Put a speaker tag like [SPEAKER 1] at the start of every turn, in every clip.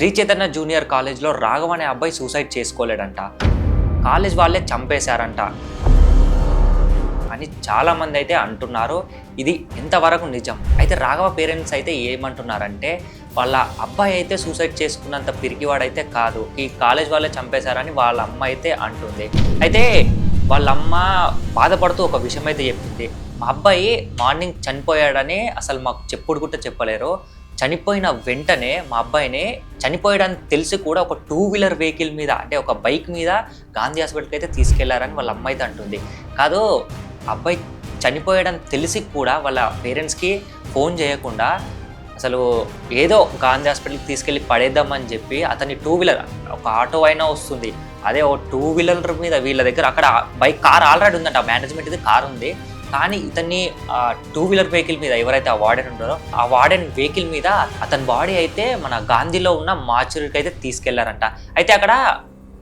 [SPEAKER 1] Shri Chaitanya junior కాలేజ్లో రాఘవ అనే అబ్బాయి సూసైడ్ చేసుకోలేడంట. కాలేజ్ వాళ్ళే చంపేశారంట అని చాలామంది అయితే అంటున్నారు. ఇది ఎంతవరకు నిజం? అయితే రాఘవ పేరెంట్స్ అయితే ఏమంటున్నారంటే వాళ్ళ అబ్బాయి అయితే సూసైడ్ చేసుకున్నంత పిరికివాడైతే కాదు. ఈ కాలేజ్ వాళ్ళే చంపేశారని వాళ్ళ అమ్మ అయితే అంటుంది. అయితే వాళ్ళ అమ్మ బాధపడుతూ ఒక విషయం అయితే చెప్పింది. మా అబ్బాయి మార్నింగ్ చనిపోయాడని అసలు మాకు చెప్పుడు కూడా చెప్పలేరు. చనిపోయిన వెంటనే మా అబ్బాయిని చనిపోయడానికి తెలిసి కూడా ఒక టూ వీలర్ వెహికల్ మీద అంటే ఒక బైక్ మీద గాంధీ హాస్పిటల్కి అయితే తీసుకెళ్ళారని వాళ్ళ అమ్మాయితో అంటుంది. కాదు అబ్బాయి చనిపోయాడని తెలిసి కూడా వాళ్ళ పేరెంట్స్కి ఫోన్ చేయకుండా అసలు ఏదో గాంధీ హాస్పిటల్కి తీసుకెళ్ళి పడేద్దామని చెప్పి అతని టూ వీలర్ ఒక ఆటో అయినా వస్తుంది. అదే ఓ టూ వీలర్ మీద వీళ్ళ దగ్గర అక్కడ బైక్ కార్ ఆల్రెడీ ఉందంట. మేనేజ్మెంట్ ఇది కార్ ఉంది. కానీ ఇతన్ని టూ వీలర్ వెహికల్ మీద ఎవరైతే ఆ వార్డెన్ ఉంటారో ఆ వార్డెన్ వెహికల్ మీద అతని బాడీ అయితే మన గాంధీలో ఉన్న మార్చురీకి అయితే తీసుకెళ్ళారంట. అయితే అక్కడ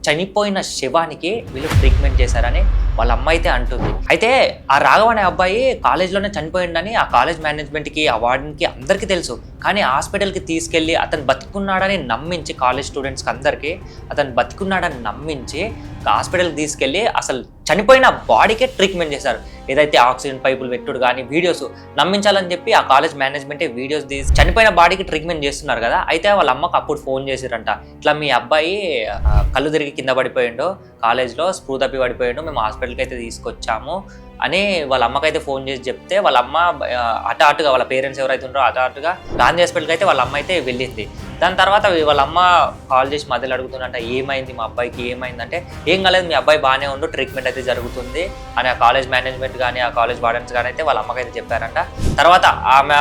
[SPEAKER 1] చనిపోయిన శవానికి వీళ్ళు ట్రీట్మెంట్ చేశారని వాళ్ళ అమ్మ అయితే అంటుంది. అయితే ఆ రాఘవ అనే అబ్బాయి కాలేజ్లోనే చనిపోయిండని ఆ కాలేజ్ మేనేజ్మెంట్కి ఆ వార్డెన్కి అందరికీ తెలుసు. కానీ హాస్పిటల్కి తీసుకెళ్ళి అతను బతుకున్నాడని నమ్మించి కాలేజ్ స్టూడెంట్స్కి అందరికీ అతను బతుకున్నాడని నమ్మించి హాస్పిటల్కి తీసుకెళ్ళి అసలు చనిపోయిన బాడీకే ట్రీట్మెంట్ చేశారు. ఏదైతే ఆక్సిజన్ పైపులు పెట్టుడు కానీ వీడియోస్ నమ్మించాలని చెప్పి ఆ కాలేజ్ మేనేజ్మెంటే వీడియోస్ తీసి చనిపోయిన బాడీకి ట్రీట్మెంట్ చేస్తున్నారు కదా అయితే వాళ్ళ అమ్మకు అప్పుడు ఫోన్ చేసిరంట. ఇట్లా మీ అబ్బాయి కళ్ళు తిరిగి కింద పడిపోయిండు కాలేజ్లో స్ప్రూ తప్పి పడిపోయిండు మేము హాస్పిటల్కి అయితే తీసుకొచ్చాము అని వాళ్ళ అమ్మకైతే ఫోన్ చేసి చెప్తే వాళ్ళ అమ్మ అటు అటుగా వాళ్ళ పేరెంట్స్ ఎవరైతే ఉంటారో అటు అటుగా గాంధీ హాస్పిటల్కి అయితే వాళ్ళ అమ్మ అయితే వెళ్ళింది. దాని తర్వాత వాళ్ళ అమ్మ కాల్ చేసి మధ్యలో అడుగుతుందంట ఏమైంది మా అబ్బాయికి ఏమైందంటే ఏం కాలేదు మీ అబ్బాయి బాగానే ఉండు ట్రీట్మెంట్ అయితే జరుగుతుంది అని ఆ కాలేజ్ మేనేజ్మెంట్ కానీ ఆ కాలేజ్ వార్డెన్స్ కానీ అయితే వాళ్ళ అమ్మకైతే చెప్పారంట. తర్వాత ఆమె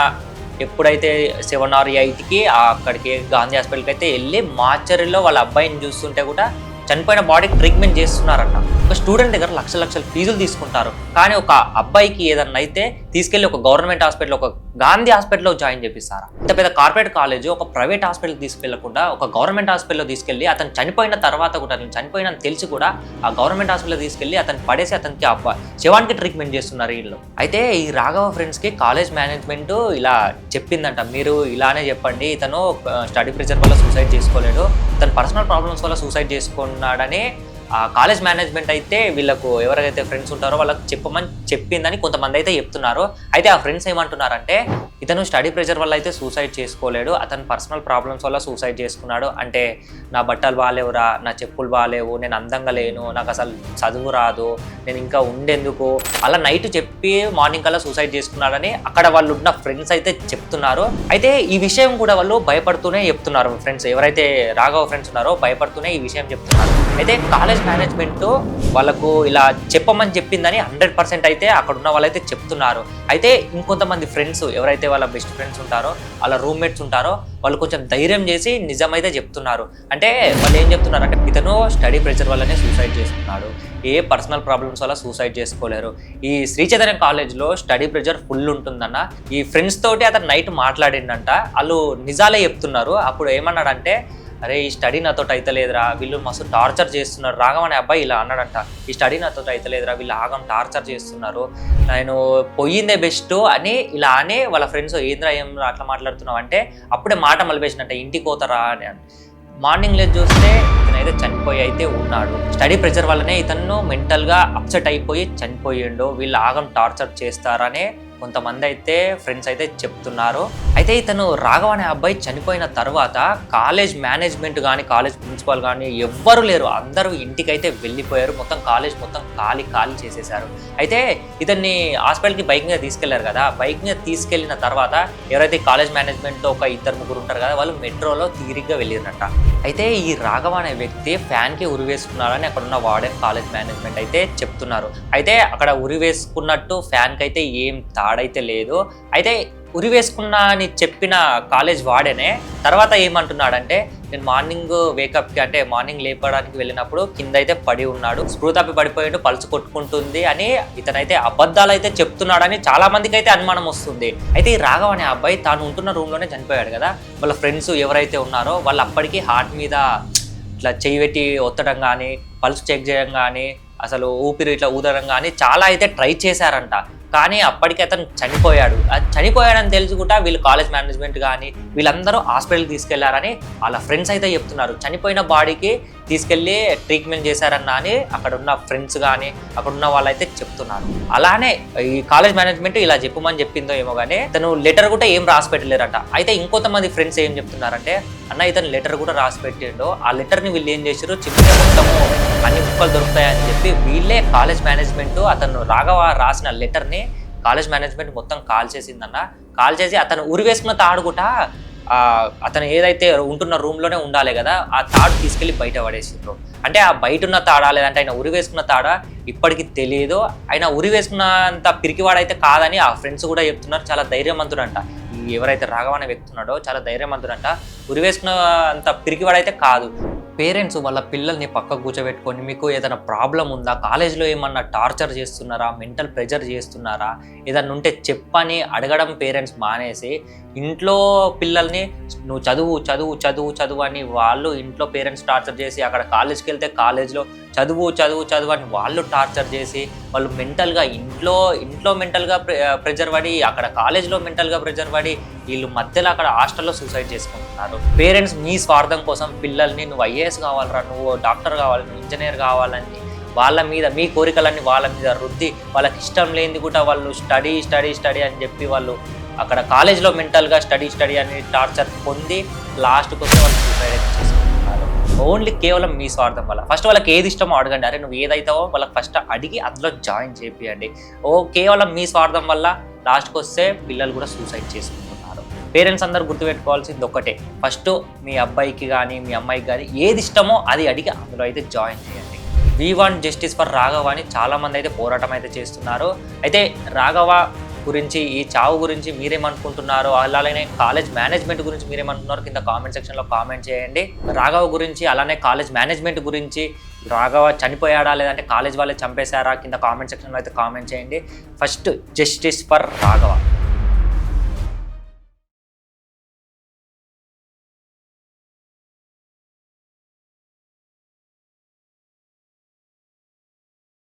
[SPEAKER 1] ఎప్పుడైతే సెవెన్ ఆర్ ఎయిట్కి అక్కడికి గాంధీ హాస్పిటల్కి అయితే వెళ్ళి మార్చరీలో వాళ్ళ అబ్బాయిని చూస్తుంటే కూడా చనిపోయిన బాడీకి ట్రీట్మెంట్ చేస్తున్నారంట. ఒక స్టూడెంట్ దగ్గర లక్ష లక్షల ఫీజులు తీసుకుంటారు. కానీ ఒక అబ్బాయికి ఏదన్నా అయితే తీసుకెళ్ళి ఒక గవర్నమెంట్ హాస్పిటల్ ఒక గాంధీ హాస్పిటల్లో జాయిన్ చేపిస్తారా? ఇంత పెద్ద కార్పొరేట్ కాలేజ్ ఒక ప్రైవేట్ హాస్పిటల్ తీసుకెళ్ళకుండా ఒక గవర్నమెంట్ హాస్పిటల్లో తీసుకెళ్ళి అతను చనిపోయిన తర్వాత కూడా నేను చనిపోయిన తెలిసి కూడా ఆ గవర్నమెంట్ హాస్పిటల్ తీసుకెళ్ళి అతను పడేసి అతనికి అబ్బా శవానికి ట్రీట్మెంట్ చేస్తున్నారు వీళ్ళు. అయితే ఈ రాఘవ ఫ్రెండ్స్కి కాలేజ్ మేనేజ్మెంట్ ఇలా చెప్పిందంట. మీరు ఇలానే చెప్పండి ఇతను స్టడీ ప్రెషర్ వల్ల సూసైడ్ చేసుకోలేడు తన పర్సనల్ ప్రాబ్లమ్స్ వల్ల సూసైడ్ చేసుకున్నాడని ఆ కాలేజ్ మేనేజ్మెంట్ అయితే వీళ్ళకు ఎవరైతే ఫ్రెండ్స్ ఉంటారో వాళ్ళకి చెప్పమని చెప్పిందని కొంతమంది అయితే చెప్తున్నారు. అయితే ఆ ఫ్రెండ్స్ ఏమంటున్నారంటే ఇతను స్టడీ ప్రెషర్ వల్ల అయితే సూసైడ్ చేసుకోలేడు. అతను పర్సనల్ ప్రాబ్లమ్స్ వల్ల సూసైడ్ చేసుకున్నాడు. అంటే నా బట్టలు బాగాలేవురా నా చెప్పులు బాగాలేవు నేను అందంగా లేను నాకు అసలు చదువు రాదు నేను ఇంకా ఉండేందుకు అలా నైట్ చెప్పి మార్నింగ్ కల్లా సూసైడ్ చేసుకున్నాడని అక్కడ వాళ్ళు ఉన్న ఫ్రెండ్స్ అయితే చెప్తున్నారు. అయితే ఈ విషయం కూడా వాళ్ళు భయపడుతూనే చెప్తున్నారు ఫ్రెండ్స్. ఎవరైతే రాఘవ ఫ్రెండ్స్ ఉన్నారో భయపడుతూనే ఈ విషయం చెప్తున్నారు. అయితే కాలేజ్ మేనేజ్మెంట్ వాళ్ళకు ఇలా చెప్పమని చెప్పిందని హండ్రెడ్ పర్సెంట్ అయితే అక్కడ ఉన్న వాళ్ళైతే చెప్తున్నారు. అయితే ఇంకొంతమంది ఫ్రెండ్స్ ఎవరైతే వాళ్ళ బెస్ట్ ఫ్రెండ్స్ ఉంటారో వాళ్ళ రూమ్మేట్స్ ఉంటారో వాళ్ళు కొంచెం ధైర్యం చేసి నిజమైతే చెప్తున్నారు. అంటే వాళ్ళు ఏం చెప్తున్నారు అంటే ఇతను స్టడీ ప్రెషర్ వల్లనే సూసైడ్ చేసుకున్నాడు ఏ పర్సనల్ ప్రాబ్లమ్స్ వల్ల సూసైడ్ చేసుకోలేరు. ఈ శ్రీ చైతన్య కాలేజ్లో స్టడీ ప్రెషర్ ఫుల్ ఉంటుందన్న ఈ ఫ్రెండ్స్ తోటి అతను నైట్ మాట్లాడిండంట. వాళ్ళు నిజాలే చెప్తున్నారు. అప్పుడు ఏమన్నాడంటే అరే ఈ స్టడీ నాతో అయితలేదురా వీళ్ళు మస్తు టార్చర్ చేస్తున్నారు. రాగం అనే అబ్బాయి ఇలా అన్నాడంట. ఈ స్టడీ నాతో అయితలేదురా వీళ్ళు ఆగం టార్చర్ చేస్తున్నారు. నేను పోయిందే బెస్ట్ అని ఇలా అనే వాళ్ళ ఫ్రెండ్స్ ఏంద్రా ఏం అట్లా మాట్లాడుతున్నావు? అంటే అప్పుడే మాట మలిపేసినట్ట. ఇంటికి పోతారా? అని అని మార్నింగ్ లేదు చూస్తే ఇతనైతే చనిపోయి అయితే ఉన్నాడు. స్టడీ ప్రెషర్ వల్లనే ఇతను మెంటల్గా అప్సెట్ అయిపోయి చనిపోయిండు. వీళ్ళు ఆగం టార్చర్ చేస్తారనే కొంతమంది అయితే ఫ్రెండ్స్ అయితే చెప్తున్నారు. అయితే ఇతను రాఘవ అనే అబ్బాయి చనిపోయిన తర్వాత కాలేజ్ మేనేజ్మెంట్ కానీ కాలేజ్ ప్రిన్సిపాల్ కానీ ఎవ్వరు లేరు. అందరూ ఇంటికైతే వెళ్ళిపోయారు. మొత్తం కాలేజ్ మొత్తం ఖాళీ ఖాళీ చేసేసారు అయితే ఇతన్ని హాస్పిటల్కి బైక్ మీద తీసుకెళ్ళారు కదా. బైక్ మీద తీసుకెళ్ళిన తర్వాత ఎవరైతే కాలేజ్ మేనేజ్మెంట్ ఒక ఇద్దరు ముగ్గురు ఉంటారు కదా వాళ్ళు మెట్రోలో తీరిగ్గా వెళ్ళిరంట అయితే ఈ రాఘవ అనే వ్యక్తి ఫ్యాన్కి ఉరి వేసుకున్నారని అక్కడ ఉన్న వార్డెన్ కాలేజ్ మేనేజ్మెంట్ అయితే చెప్తున్నారు. అయితే అక్కడ ఉరి వేసుకున్నట్టు ఫ్యాన్కి అయితే ఏం ఆడైతే లేదు. అయితే ఉరి వేసుకున్నా అని చెప్పిన కాలేజ్ వాడేనే తర్వాత ఏమంటున్నాడంటే నేను మార్నింగ్ వేకప్కి అంటే మార్నింగ్ లేపడానికి వెళ్ళినప్పుడు కింద అయితే పడి ఉన్నాడు స్పృతాపి పడిపోయిండు పడిపోయాడు పల్స్ కొట్టుకుంటుంది అని ఇతనైతే అబద్ధాలు అయితే చెప్తున్నాడని చాలా మందికి అయితే అనుమానం వస్తుంది. అయితే ఈ రాఘవ్ అనే అబ్బాయి తాను ఉంటున్న రూమ్లోనే చనిపోయాడు కదా. వాళ్ళ ఫ్రెండ్స్ ఎవరైతే ఉన్నారో వాళ్ళు అప్పటికి హార్ట్ మీద ఇట్లా చేయి పెట్టి ఒత్తడం కానీ పల్స్ చెక్ చేయడం కానీ అసలు ఊపిరి ఇట్లా ఊదడం కానీ చాలా అయితే ట్రై చేశారంట. కానీ అప్పటికి అతను చనిపోయాడు. చనిపోయాడని తెలుసుకుంటా కూడా వీళ్ళు కాలేజ్ మేనేజ్మెంట్ కానీ వీళ్ళందరూ హాస్పిటల్కి తీసుకెళ్ళారని వాళ్ళ ఫ్రెండ్స్ అయితే చెప్తున్నారు. చనిపోయిన బాడీకి తీసుకెళ్ళి ట్రీట్మెంట్ చేశారన్న అని అక్కడ ఉన్న ఫ్రెండ్స్ కానీ అక్కడ ఉన్న వాళ్ళైతే చెప్తున్నారు. అలానే ఈ కాలేజ్ మేనేజ్మెంట్ ఇలా చెప్పమని చెప్పిందో ఏమో కానీ తను లెటర్ కూడా ఏం రాసి పెట్టలేరట అయితే ఇంకొంతమంది ఫ్రెండ్స్ ఏం చెప్తున్నారంటే అన్న ఇతను లెటర్ కూడా రాసి పెట్టిండు ఆ లెటర్ని వీళ్ళు ఏం చేశారు చిన్న మొత్తము అన్ని ముక్కలు దొరుకుతాయని చెప్పి వీళ్ళే కాలేజ్ మేనేజ్మెంట్ అతను రాఘవ రాసిన లెటర్ని కాలేజ్ మేనేజ్మెంట్ మొత్తం కాల్ చేసిందన్న. కాల్ చేసి అతను ఉరి వేసుకున్న తాడు కూడా అతను ఏదైతే ఉంటున్న రూమ్లోనే ఉండాలి కదా ఆ తాడు తీసుకెళ్ళి బయట పడేసిండ్రు. అంటే ఆ బయట ఉన్న తాడా లేదంటే ఆయన ఉరి వేసుకున్న తాడా ఇప్పటికీ తెలియదు ఆయన ఉరి వేసుకున్నంత పిరికివాడైతే కాదని ఆ ఫ్రెండ్స్ కూడా చెప్తున్నారు. చాలా ధైర్యవంతుడంట ఎవరైతే రాఘవ అనే వ్యక్తి ఉన్నాడో చాలా ధైర్యవంతుడంట ఉరి వేసుకున్న అంత పిరికివాడైతే కాదు. పేరెంట్స్ వాళ్ళ పిల్లల్ని పక్కకు కూర్చోబెట్టుకొని మీకు ఏదైనా ప్రాబ్లం ఉందా? కాలేజ్లో ఏమన్నా టార్చర్ చేస్తున్నారా? మెంటల్ ప్రెజర్ చేస్తున్నారా? ఏదన్నా ఉంటే చెప్పని అడగడం పేరెంట్స్ మానేసి ఇంట్లో పిల్లల్ని నువ్వు చదువు చదువు చదువు చదువు అని వాళ్ళు ఇంట్లో పేరెంట్స్ టార్చర్ చేసి అక్కడ కాలేజ్కి వెళ్తే కాలేజ్లో చదువు చదువు చదువు అని వాళ్ళు టార్చర్ చేసి వాళ్ళు మెంటల్గా ఇంట్లో ఇంట్లో మెంటల్గా ప్రెజర్ పడి అక్కడ కాలేజ్లో మెంటల్గా ప్రెజర్ పడి వీళ్ళు మధ్యలో అక్కడ హాస్టల్లో సూసైడ్ చేసుకుంటున్నారు. పేరెంట్స్ మీ స్వార్థం కోసం పిల్లల్ని నువ్వు ఐఏఎస్ కావాలరా నువ్వు డాక్టర్ కావాలి నువ్వు ఇంజనీర్ కావాలని వాళ్ళ మీద మీ కోరికలన్నీ వాళ్ళ మీద రుద్ది వాళ్ళకి ఇష్టం లేనిది కూడా వాళ్ళు స్టడీ స్టడీ స్టడీ అని చెప్పి వాళ్ళు అక్కడ కాలేజ్లో మెంటల్గా స్టడీ స్టడీ అని టార్చర్ పొంది లాస్ట్కి వస్తే వాళ్ళు సూసైడ్ అయితే ఓన్లీ కేవలం మీ స్వార్థం వల్ల. ఫస్ట్ వాళ్ళకి ఏది ఇష్టమో అడగండి. అరే నువ్వు ఏదైతావో వాళ్ళకి ఫస్ట్ అడిగి అందులో జాయిన్ చేపియండి. ఓ కేవలం మీ స్వార్థం వల్ల లాస్ట్కి వస్తే పిల్లలు కూడా సూసైడ్ చేసుకుంటున్నారు. పేరెంట్స్ అందరూ గుర్తుపెట్టుకోవాల్సింది ఒక్కటే. ఫస్ట్ మీ అబ్బాయికి కానీ మీ అమ్మాయికి కానీ ఏది ఇష్టమో అది అడిగి అందులో అయితే జాయిన్ చేయండి. We want justice for Raghava అని చాలామంది అయితే పోరాటం అయితే చేస్తున్నారు. అయితే రాఘవ గురించి ఈ చావు గురించి మీరేమనుకుంటున్నారో అలానే కాలేజ్ మేనేజ్మెంట్ గురించి మీరేమనుకుంటున్నారో కింద కామెంట్ సెక్షన్లో కామెంట్ చేయండి. రాఘవ గురించి అలానే కాలేజ్ మేనేజ్మెంట్ గురించి రాఘవ చనిపోయాడా లేదంటే కాలేజ్ వాళ్ళే చంపేశారా కింద కామెంట్ సెక్షన్లో అయితే కామెంట్ చేయండి. First justice for Raghava.